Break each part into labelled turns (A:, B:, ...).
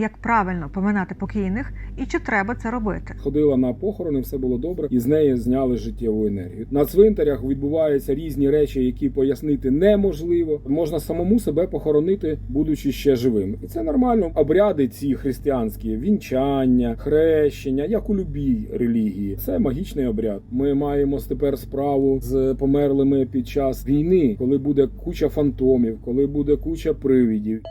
A: як правильно поминати покійних і чи треба це робити.
B: Ходила на похорони, все було добре, і з неї зняли життєву енергію. На цвинтарях відбуваються різні речі, які пояснити неможливо. Можна самому себе похоронити, будучи ще живим, і це нормально. Обряди ці християнські вінчання, хрещення, як у любій релігії. Це магічний обряд. Ми маємо тепер справу з померлими під час війни, коли буде куча фантомів, коли буде куча привидів.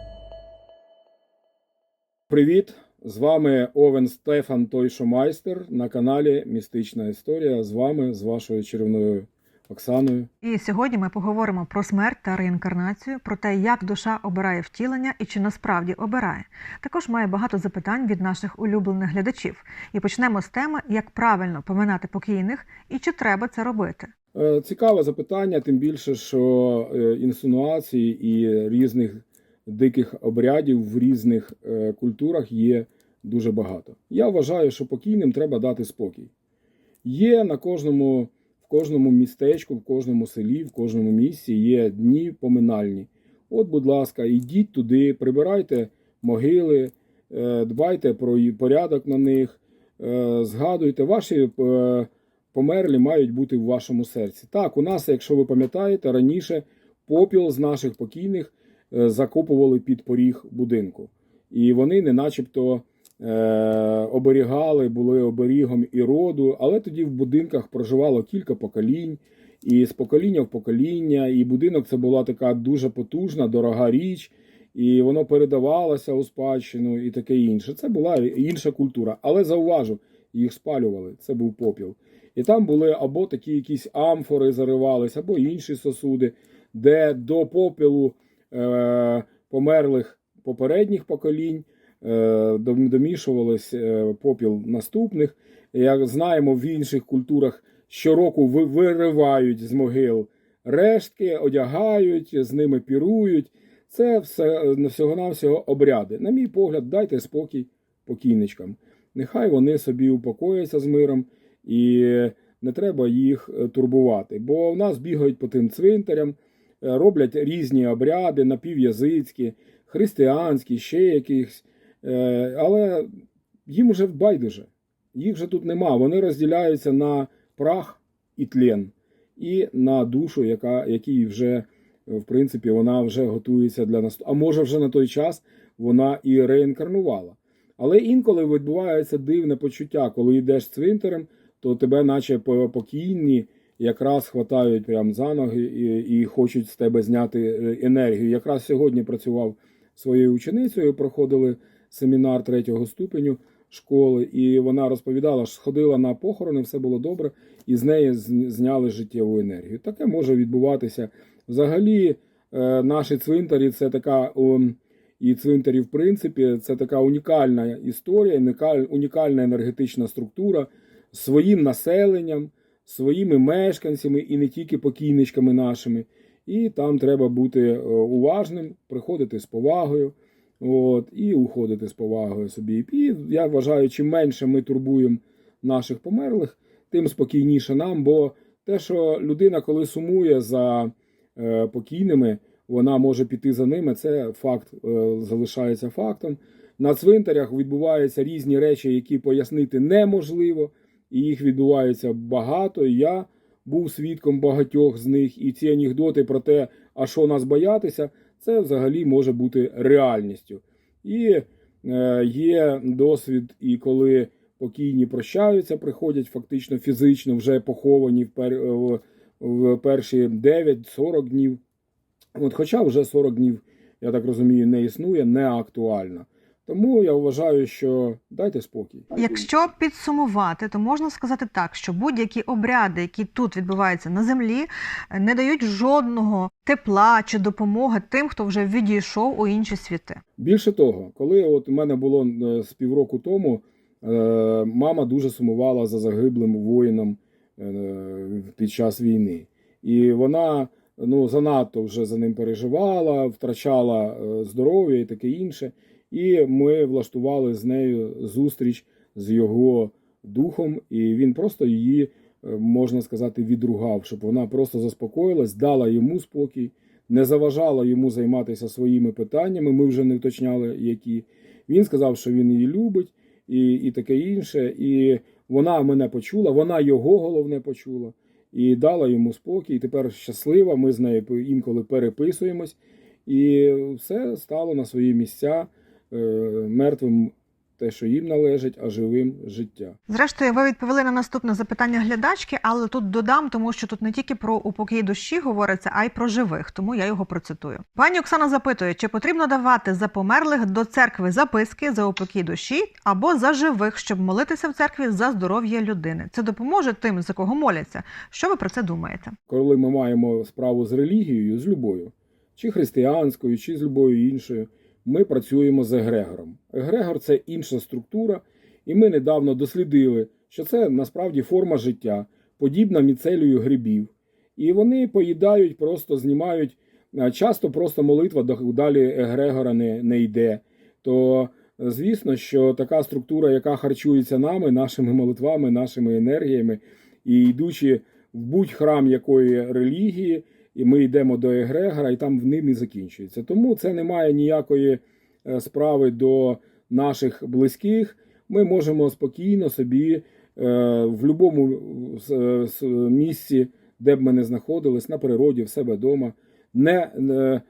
B: Привіт! З вами Овен Стефан Тойшомайстер на каналі Містична Історія. З вами, з вашою чарівною Оксаною.
A: І сьогодні ми поговоримо про смерть та реінкарнацію, про те, як душа обирає втілення і чи насправді обирає. Також має багато запитань від наших улюблених глядачів. І почнемо з теми, як правильно поминати покійних і чи треба це робити.
B: Е, Цікаве запитання, тим більше, що е, інсинуацій і різних диких обрядів в різних е, культурах є дуже багато. Я вважаю, що покійним треба дати спокій. Є на кожному, в кожному містечку, в кожному селі, в кожному місці є дні поминальні. От, будь ласка, йдіть туди, прибирайте могили, е, дбайте про порядок на них, е, згадуйте, ваші померлі мають бути в вашому серці. Так, у нас, якщо ви пам'ятаєте, раніше попіл з наших покійних закопували під поріг будинку. І вони не начебто е, оберігали, були оберігом і роду, але тоді в будинках проживало кілька поколінь, і з покоління в покоління, і будинок це була така дуже потужна, дорога річ, і воно передавалося у спадщину і таке інше. Це була інша культура. Але зауважу, їх спалювали, це був попіл. І там були або такі якісь амфори заривались, або інші сосуди, де до попілу е, померлих попередніх поколінь е, дом- е, попіл наступних. Як знаємо, в інших культурах щороку виривають з могил рештки, одягають, з ними пірують. Це все всього-навсього обряди. На мій погляд, дайте спокій покійничкам. Нехай вони собі упокояться з миром і не треба їх е, турбувати. Бо в нас бігають по тим цвинтарям, е, роблять різні обряди, напів'язицькі, християнські, ще якихось. Е, Але їм вже байдуже. Їх вже тут нема. Вони розділяються на прах і тлен, і на душу, яка, якій вже, е, в принципі, вона вже готується для нас. А може, вже на той час вона і реінкарнувала. Але інколи відбувається дивне почуття, коли йдеш цвинтарем, то тебе, наче по- покійні, якраз хватають прям за ноги і, і хочуть з тебе зняти е, енергію. Якраз сьогодні працював своєю ученицею, проходили семінар третього ступеню школи, і вона розповідала, що сходила на похорони, все було добре, і з неї зняли життєву енергію. Таке може відбуватися. Взагалі, е, наші цвинтарі це така. і цвинтарі, в принципі, це така унікальна історія, унікальна енергетична структура своїм населенням, своїми мешканцями і не тільки покійничками нашими. І там треба бути е, уважним, приходити з повагою, от, і уходити з повагою собі. І я вважаю, чим менше ми турбуємо наших померлих, тим спокійніше нам. Бо те, що людина, коли сумує за е, покійними, вона може піти за ними. Це факт е, залишається фактом. На цвинтарях відбуваються різні речі, які пояснити неможливо, і їх відбувається багато. І я був свідком багатьох з них. І ці анекдоти про те, а що нас боятися, це взагалі може бути реальністю. І е, є досвід, і коли покійні прощаються, приходять фактично фізично вже поховані в, пер, в, в перші 9-40 днів. От, хоча вже 40 днів, я так розумію, не існує, не актуально. Тому я вважаю, що дайте спокій.
A: Якщо підсумувати, то можна сказати так, що будь-які обряди, які тут відбуваються на землі, не дають жодного тепла чи допомоги тим, хто вже відійшов у інші світи.
B: Більше того, коли от у мене було е, з півроку тому, е, мама дуже сумувала за загиблим воїном е, під час війни. І вона ну, занадто вже за ним переживала, втрачала здоров'я і таке інше. І ми влаштували з нею зустріч з його духом, і він просто її, е, можна сказати, відругав, щоб вона просто заспокоїлась, дала йому спокій, не заважала йому займатися своїми питаннями. Ми вже не уточняли, які. Він сказав, що він її любить, і, і таке інше. І вона мене почула, вона його головне почула і дала йому спокій. І тепер щаслива. Ми з нею інколи переписуємось, і все стало на свої місця мертвим те, що їм належить, а живим життя.
A: Зрештою, ви відповіли на наступне запитання глядачки, але тут додам, тому що тут не тільки про упокій душі говориться, а й про живих, тому я його процитую. Пані Оксана запитує, чи потрібно давати за померлих до церкви записки за упокій душі або за живих, щоб молитися в церкві за здоров'я людини. Це допоможе тим, за кого моляться. Що ви про це думаєте?
B: коли ми маємо справу з релігією, з любою, чи християнською, чи з любою іншою, ми працюємо з егрегором. Егрегор це інша структура, і ми недавно дослідили, що це насправді форма життя, подібна міцелію грибів. І вони поїдають, просто знімають. Часто просто молитва далі егрегора не, не йде. То е, звісно, що така структура, яка харчується нами, нашими молитвами, нашими енергіями, і йдучи в будь-храм якої релігії, і ми йдемо до Егрегора, і там в ним і закінчується. Тому це не має ніякої е, справи до наших близьких. Ми можемо спокійно собі е, в будь-якому місці, де б ми не знаходились, на природі, в себе вдома, не, не,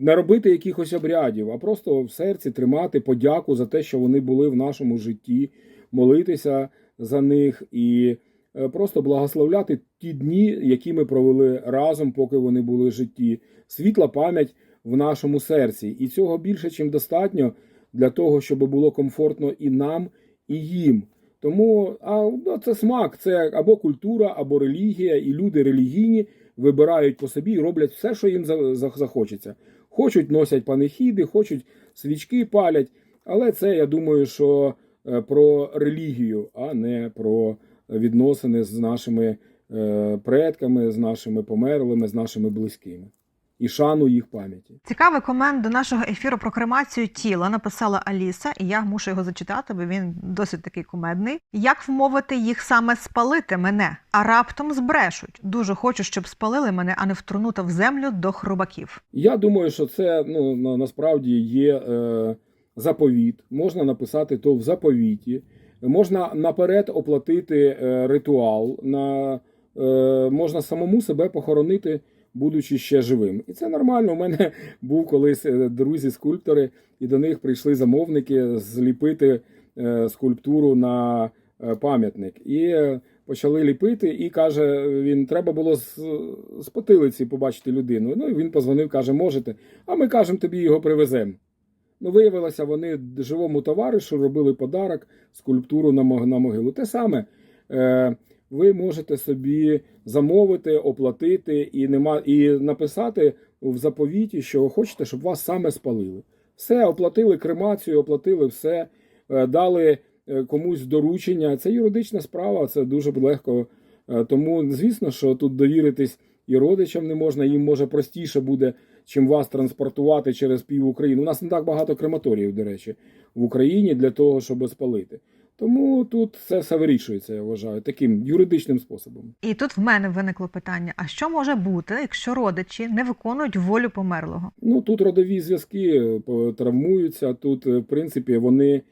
B: не робити якихось обрядів, а просто в серці тримати подяку за те, що вони були в нашому житті, молитися за них і е, просто благословляти ті дні, які ми провели разом, поки вони були в житті. Світла пам'ять в нашому серці. І цього більше, чим достатньо для того, щоб було комфортно і нам, і їм. Тому а, ну, це смак, це або культура, або релігія, і люди релігійні вибирають по собі і роблять все, що їм за- за- захочеться. Хочуть носять панихіди, хочуть свічки палять, але це я думаю, що е, про релігію, а не про відносини з нашими е, предками, з нашими померлими, з нашими близькими і шану їх пам'яті.
A: Цікавий комент до нашого ефіру про кремацію тіла написала Аліса, і я мушу його зачитати, бо він досить такий кумедний. Як вмовити їх саме спалити мене, а раптом збрешуть? Дуже хочу, щоб спалили мене, а не втрунута в землю до хрубаків.
B: Я думаю, що це ну насправді є е, заповіт. Можна написати то в заповіті. Можна наперед оплатити е, ритуал, на, е, можна самому себе похоронити, будучи ще живим. І це нормально. У мене був колись е, друзі-скульптори, і до них прийшли замовники зліпити скульптуру на пам'ятник. І почали ліпити, і каже: він треба було з, з потилиці побачити людину. Ну і він позвонив, каже, можете. А ми кажемо, тобі його привеземо. Ну, виявилося, вони живому товаришу робили подарок, скульптуру на, могилу. Те саме е, ви можете собі замовити, оплатити і, нема, і написати в заповіті, що ви хочете, щоб вас саме спалили. Все, оплатили кремацію, оплатили все, е, дали е, комусь доручення. Це юридична справа, це дуже легко. Тому, звісно, що тут довіритись і родичам не можна, їм може простіше буде, чим вас транспортувати через пів України. У нас не так багато крематоріїв, до речі, в Україні для того, щоб спалити. Тому тут це все вирішується, я вважаю, таким юридичним способом.
A: І тут в мене виникло питання: а що може бути, якщо родичі не виконують волю померлого?
B: Ну тут родові зв'язки е, травмуються. Тут, е, в принципі, вони, е,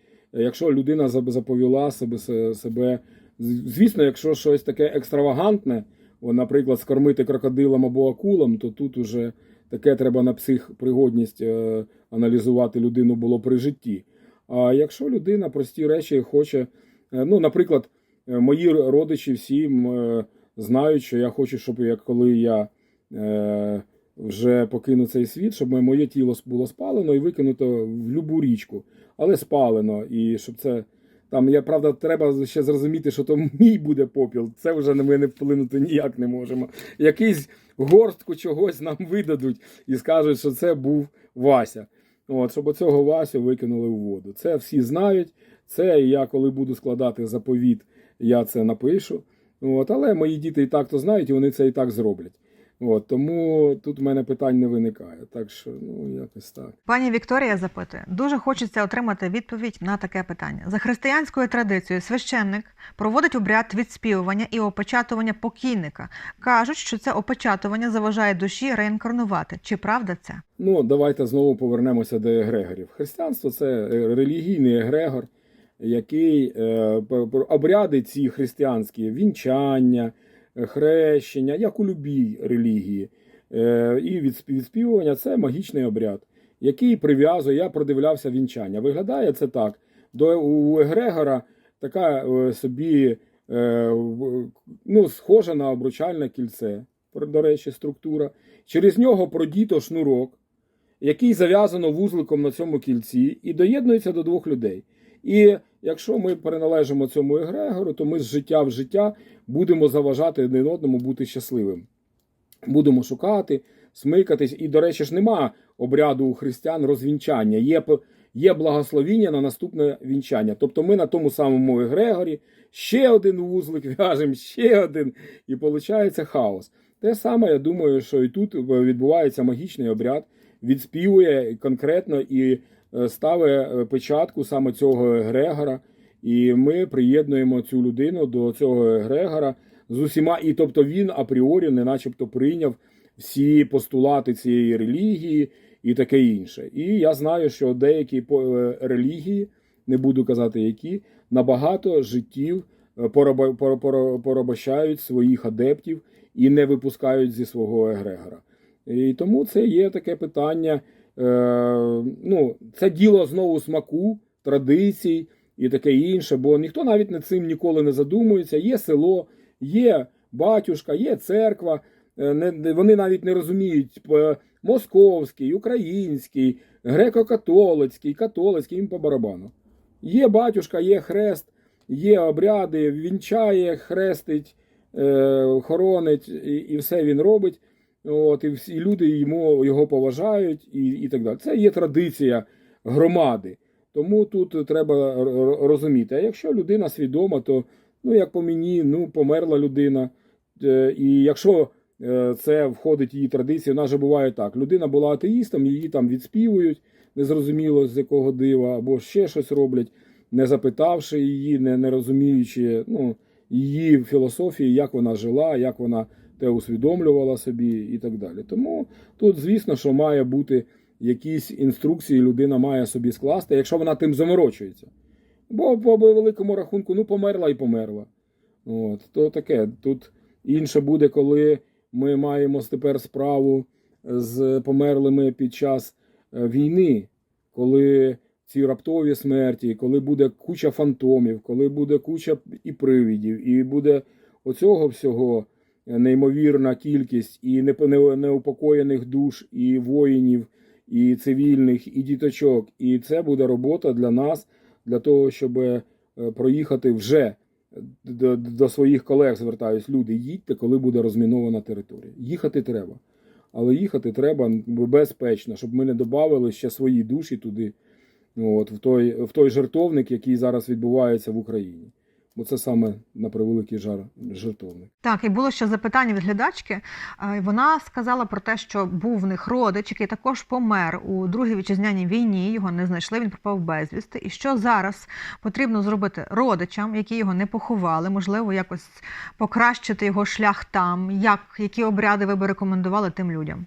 B: якщо людина заповіла себе, себе, звісно, якщо щось таке екстравагантне, наприклад, скормити крокодилом або акулам, то тут уже таке треба на психпригодність е, аналізувати людину було при житті. А якщо людина прості речі хоче, е, ну, наприклад, е, мої родичі всі знають, що я хочу, щоб як коли я. Вже покину цей світ, щоб моє тіло було спалено і викинуто в любу річку, але спалено. І щоб це там, я правда, треба ще зрозуміти, що то мій буде попіл. Це вже на мене вплинути ніяк не можемо. Якийсь горстку чогось нам видадуть і скажуть, що це був Вася. От, щоб оцього Васю викинули в воду. Це всі знають. Це я, коли буду складати заповіт, я це напишу. От, але мої діти і так то знають, і вони це і так зроблять. От, тому тут в мене питань не виникає. Так що, ну, якось так.
A: Пані Вікторія запитує: дуже хочеться отримати відповідь на таке питання. За християнською традицією, священник проводить обряд відспівування і опечатування покійника. кажуть, що це опечатування заважає душі реінкарнувати. Чи правда це?
B: Ну, давайте знову повернемося до егрегорів. Християнство це е, релігійний егрегор, який е, обряди ці християнські вінчання, хрещення, як у любій релігії. Е, І відспівування це магічний обряд, який прив'язує. Я продивлявся вінчання. Виглядає це так. До у егрегора така е, собі е, ну, схожа на обручальне кільце. До речі, структура. Через нього продіто шнурок який зав'язано вузликом на цьому кільці, і доєднується до двох людей. І якщо ми приналежимо цьому егрегору, то ми з життя в життя будемо заважати один одному бути щасливим. Будемо шукати, смикатись. І, до речі, ж нема обряду у християн розвінчання. Є, є благословіння на наступне вінчання. Тобто ми на тому самому егрегорі ще один вузлик в'яжемо, ще один, і виходить хаос. Те саме, я думаю, що і тут відбувається магічний обряд, відспівує конкретно і ставить е, печатку саме цього егрегора. І ми приєднуємо цю людину до цього егрегора з усіма, і тобто він апріорі не начебто прийняв всі постулати цієї релігії і таке інше. І я знаю, що деякі е, релігії, не буду казати які, набагато життів е, порабощають своїх адептів і не випускають зі свого егрегора. І тому це є таке питання. Е, ну, це діло знову смаку, традицій і таке інше, бо ніхто навіть над цим ніколи не задумується. Є село, є батюшка, є церква. Е, не- вони навіть не розуміють е, московський, український, греко-католицький, католицький їм по барабану. Є батюшка, є хрест, є обряди, вінчає, хрестить, хоронить, і все він робить. От, і всі люди йому його поважають і, і так далі. Це є традиція громади. Тому тут треба розуміти. А якщо людина свідома, то ну як по мені, ну померла людина. Е, І якщо е, це входить в її традицію, вона же буває так. Людина була атеїстом, її там відспівують, незрозуміло з якого дива, або ще щось роблять, не запитавши її, не, не розуміючи ну, її філософії, як вона жила, як вона те усвідомлювала собі і так далі. Тому тут, звісно, що має бути якісь інструкції, людина має собі скласти, якщо вона тим заморочується. Бо по великому рахунку, ну, померла і померла. От, то таке. Тут інше буде, коли ми маємо тепер справу з померлими під час е, війни, коли ці раптові смерті, коли буде куча фантомів, коли буде куча і привидів, і буде оцього всього неймовірна кількість і не- неупокоєних душ, і воїнів, і цивільних, і діточок. І це буде робота для нас, для того, щоб е, проїхати вже до, до своїх колег, звертаюсь, люди, їдьте, коли буде розмінована територія. Їхати треба. Але їхати треба безпечно, щоб ми не додавали ще свої душі туди, от, в, той, в той жертовник, який зараз відбувається в Україні. Бо це саме на превеликий жар жертовник.
A: Так, і було ще запитання від глядачки. Вона сказала про те, що був в них родич, який також помер у другій вітчизняній війні. Його не знайшли, він пропав безвісти. І що зараз потрібно зробити родичам, які його не поховали, можливо, якось покращити його шлях там. Як які обряди ви би рекомендували тим людям?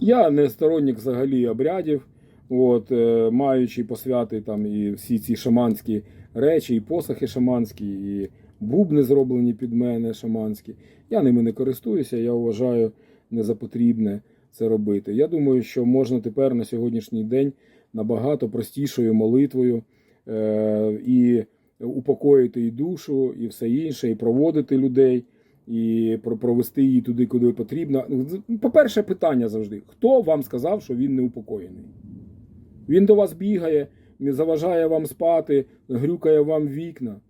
B: Я не сторонник взагалі обрядів, от, е, маючи посвяти там і всі ці шаманські речі, і посохи шаманські, і бубни зроблені під мене шаманські. Я ними не користуюся, я вважаю не за потрібне це робити. Я думаю, що можна тепер на сьогоднішній день набагато простішою молитвою е, і упокоїти і душу, і все інше, і проводити людей і провести її туди, куди потрібно. Ну, По-перше, питання завжди: хто вам сказав, що він не упокоєний? Він до вас бігає, заважає вам спати, грюкає вам вікна.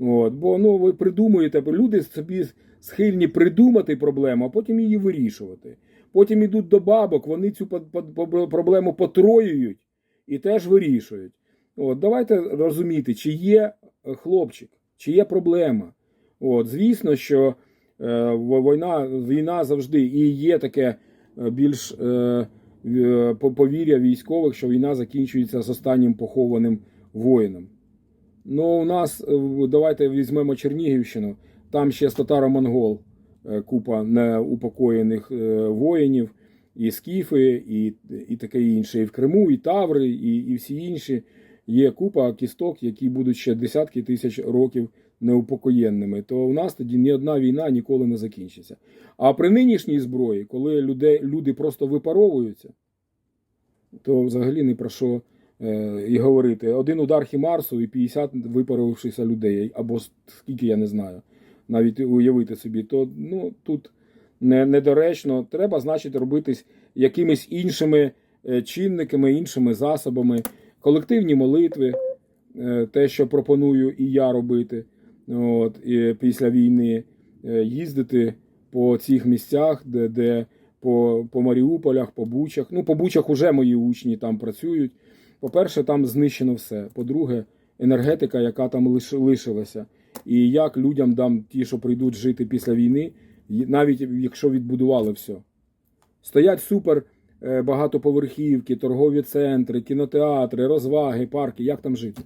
B: От, бо ну, ви придумуєте, люди собі схильні придумати проблему, а потім її вирішувати. Потім йдуть до бабок, вони цю проблему потроюють і теж вирішують. От, давайте розуміти, чи є е, хлопчик, чи є проблема. От, звісно, що Е, Війна, війна завжди і є таке е, більш е, повір'я військових, що війна закінчується з останнім похованим воїном. Ну, у нас е, давайте візьмемо Чернігівщину. Там ще з татаро-монгол е, купа неупокоєних е, воїнів, і скіфи, і, і таке інше. І в Криму, і Таври, і, і всі інші. Є купа кісток, які будуть ще десятки тисяч років неупокоєнними. То у нас тоді ні одна війна ніколи не закінчиться. А при нинішній зброї, коли люди, люди просто випаровуються, то взагалі ні про що е, і говорити. Один удар Хімарсу і 50 випаровившися людей, або скільки я не знаю, навіть уявити собі, то ну, тут не, недоречно. Треба, значить, робитись якимись іншими е, чинниками, іншими засобами, колективні молитви, е, те, що пропоную і я робити от, і після війни, е, їздити по цих місцях, де, де по, по Маріуполях, по Бучах. Ну, по Бучах уже мої учні там працюють. По-перше, там знищено все. По-друге, енергетика, яка там лиш- лишилася. І як людям дам ті, що прийдуть жити після війни, навіть якщо відбудували все. Стоять супер е, багатоповерхівки, торгові центри, кінотеатри, розваги, парки. Як там жити?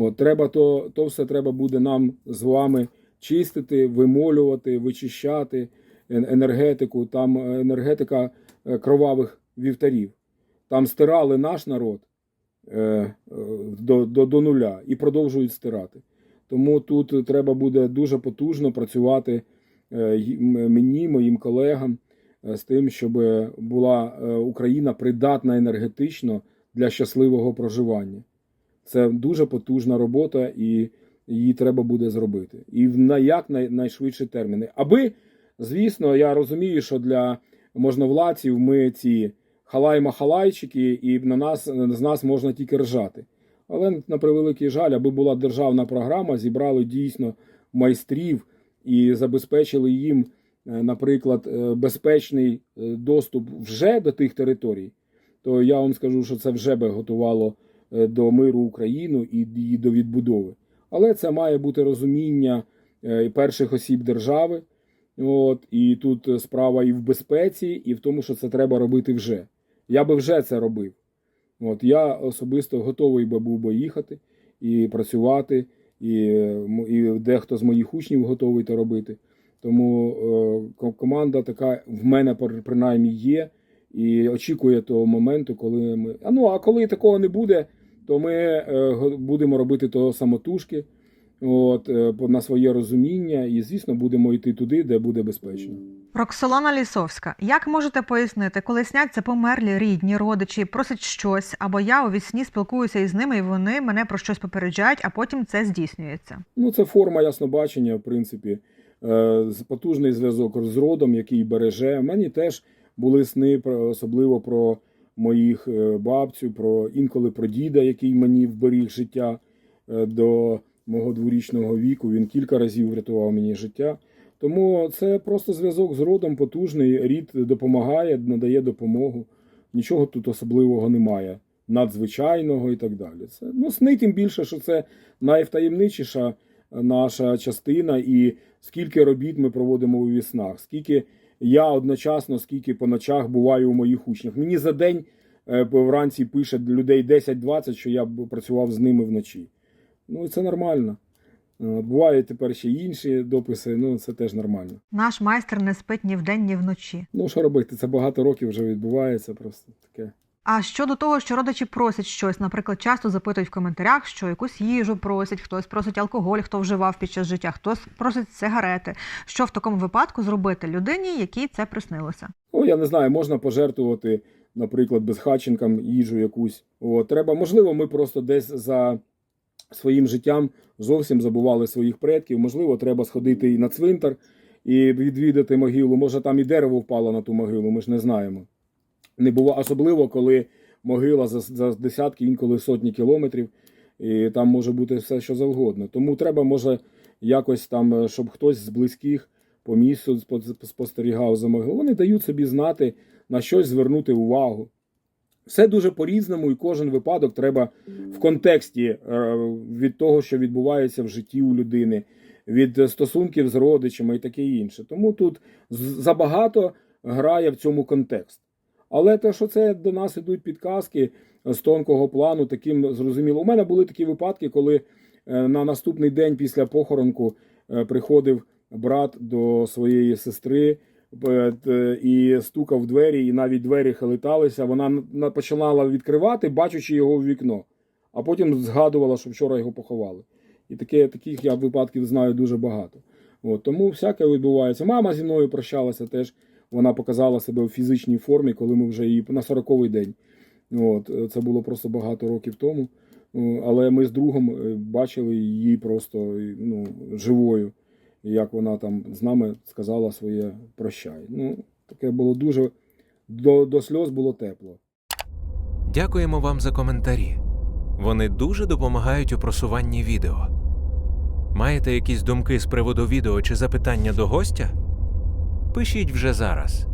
B: От, треба то, то все треба буде нам з вами чистити, вимолювати, вичищати енергетику. Там е, енергетика е, кровавих вівтарів. Там стирали наш народ е, е, до, до, до нуля і продовжують стирати. Тому тут треба буде дуже потужно працювати мені, моїм колегам з тим, щоб була Україна придатна енергетично для щасливого проживання. Це дуже потужна робота, і її треба буде зробити. І в як найшвидші терміни. Аби, звісно, я розумію, що для можновладців ми ці халай-махалайчики, і на нас з нас можна тільки ржати. Але на превеликий жаль, аби була державна програма, зібрали дійсно майстрів і забезпечили їм, е, наприклад, е, безпечний е, доступ вже до тих територій, то я вам скажу, що це вже би готувало до миру Україну і, і до відбудови. Але це має бути розуміння е, перших осіб держави. От, і тут справа і в безпеці, і в тому, що це треба робити вже. Я би вже це робив. От, я особисто готовий би був би їхати і працювати, і, е, і дехто з моїх учнів готовий це робити. Тому е, команда така в мене пр- принаймні є і очікує того моменту, коли ми. А ну а коли такого не буде, то ми е, будемо робити то самотужки, от, е, на своє розуміння, і, звісно, будемо йти туди, де буде безпечно.
A: Роксолана Лісовська, як можете пояснити, коли сняться померлі рідні, родичі, просять щось, або я у вісні спілкуюся із ними, і вони мене про щось попереджають, а потім це здійснюється.
B: Ну, це форма яснобачення, в принципі, е, потужний зв'язок з родом, який береже. У мене теж були сни, особливо про моїх е, бабцю, про інколи про діда, який мені вберіг життя е, до мого дворічного віку. Він кілька разів врятував мені життя. Тому це просто зв'язок з родом потужний. Рід допомагає, надає допомогу. Нічого тут особливого немає, надзвичайного і так далі. Це ну сни, тим більше, що це найвтаємничіша наша частина, і скільки робіт ми проводимо у віснах, скільки я одночасно, скільки по ночах буваю у моїх учнях. Мені за день е, вранці пише людей 10-20, що я б працював з ними вночі. Ну і це нормально. Е, Бувають тепер ще інші дописи, ну це теж нормально.
A: Наш майстер не спить ні вдень, ні вночі.
B: Ну що робити? Це багато років вже відбувається, просто таке.
A: А щодо того, що родичі просять щось, наприклад, часто запитують в коментарях, що якусь їжу просять, хтось просить алкоголь, хто вживав під час життя, хтось просить сигарети. Що в такому випадку зробити людині, якій це приснилося?
B: Ну, я не знаю, можна пожертвувати, наприклад, безхатченкам їжу якусь. От, треба, можливо, ми просто десь за своїм життям зовсім забували своїх предків. Можливо, треба сходити і на цвинтар і відвідати могилу. Може, там і дерево впало на ту могилу, ми ж не знаємо. Не було особливо, коли могила за, за десятки, інколи сотні кілометрів, і там може бути все, що завгодно. Тому треба, може, якось там, е, щоб хтось з близьких по місту спо- спостерігав за могилою. Вони дають собі знати, на щось звернути увагу. Все дуже по-різному, і кожен випадок треба в контексті е, від того, що відбувається в житті у людини, від стосунків з родичами і таке інше. Тому тут забагато грає в цьому контекст. Але те, що це до нас ідуть підказки з тонкого плану, таким зрозуміло. У мене були такі випадки, коли е, на наступний день після похоронку е, приходив брат до своєї сестри е, і стукав в двері, і навіть двері хилиталися. Вона починала відкривати, бачучи його в вікно, а потім згадувала, що вчора його поховали. І таке, таких я випадків знаю дуже багато. От, тому всяке відбувається. Мама зі мною прощалася теж. Вона показала себе в фізичній формі, коли ми вже її на 40-й день. От, е, це було просто багато років тому. Але ми з другом е, бачили її просто е, ну, живою, як вона там з нами сказала своє прощай. Ну, таке було дуже до, до сльоз було тепло.
C: Дякуємо вам за коментарі. Вони дуже допомагають у просуванні відео. Маєте якісь думки з приводу відео чи запитання до гостя? Пишіть вже зараз.